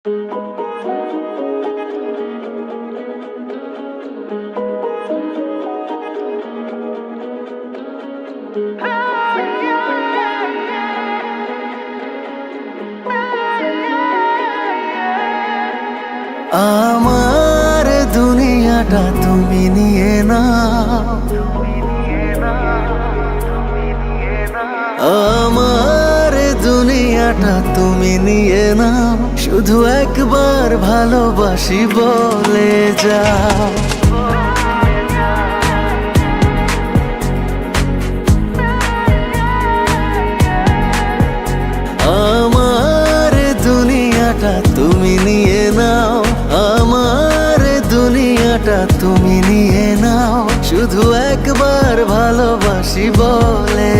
আমার দুনিয়াটা তুমি নিয়ে না আমার দুনিয়াটা তুমি নিয়ে না শুধু একবার ভালোবাসি বলে যাও। আমার দুনিয়াটা তুমি নিয়ে নাও। আমার দুনিয়াটা তুমি নিয়ে নাও। শুধু একবার ভালোবাসি বলে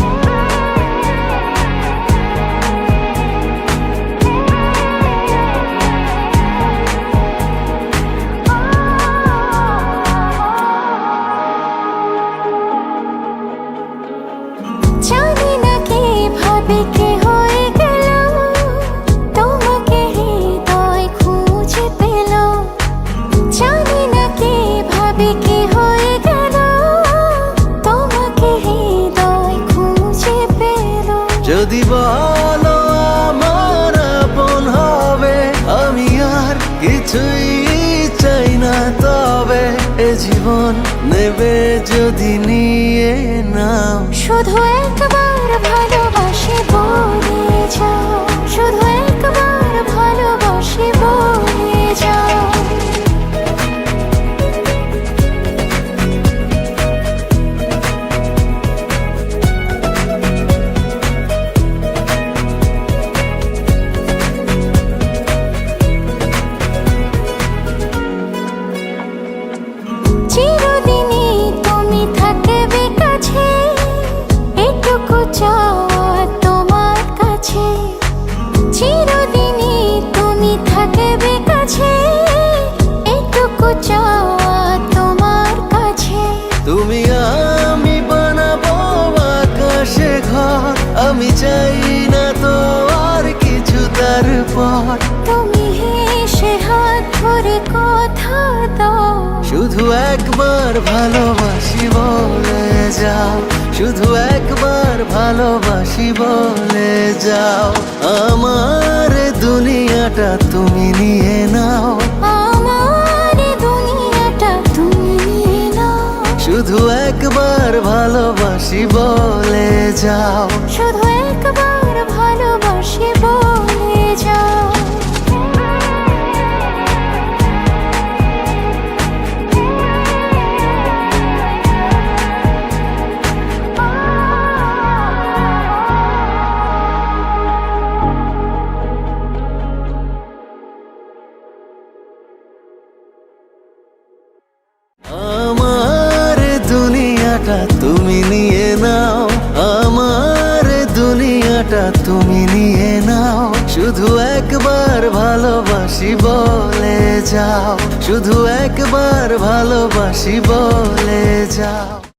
যদি বলো আমার আপন হবে, আমি আর কিছুই চাই না। তবে এ জীবন নেবে যদি নিয়ে নাও। শুধু চাওয়া তোমার কাছে। তুমি আমি বানাবো আকাশে ঘর। আমি চাই না তো আর কিছু তারপর তুমি হেসে হাত ধরে কথা দাও। শুধু একবার ভালোবাসি বলে যাও। শুধু একবার ভালোবাসি বলে যাও। আমার দুনিয়াটা শুধু একবার ভালোবাসি বলে যাও। শুধু একবার ভালোবাসি বলে তুমি নিয়ে নাও। আমার দুনিয়াটা তুমি নিয়ে নাও। শুধু একবার ভালোবাসি বলে যাও। শুধু একবার ভালোবাসি বলে যাও।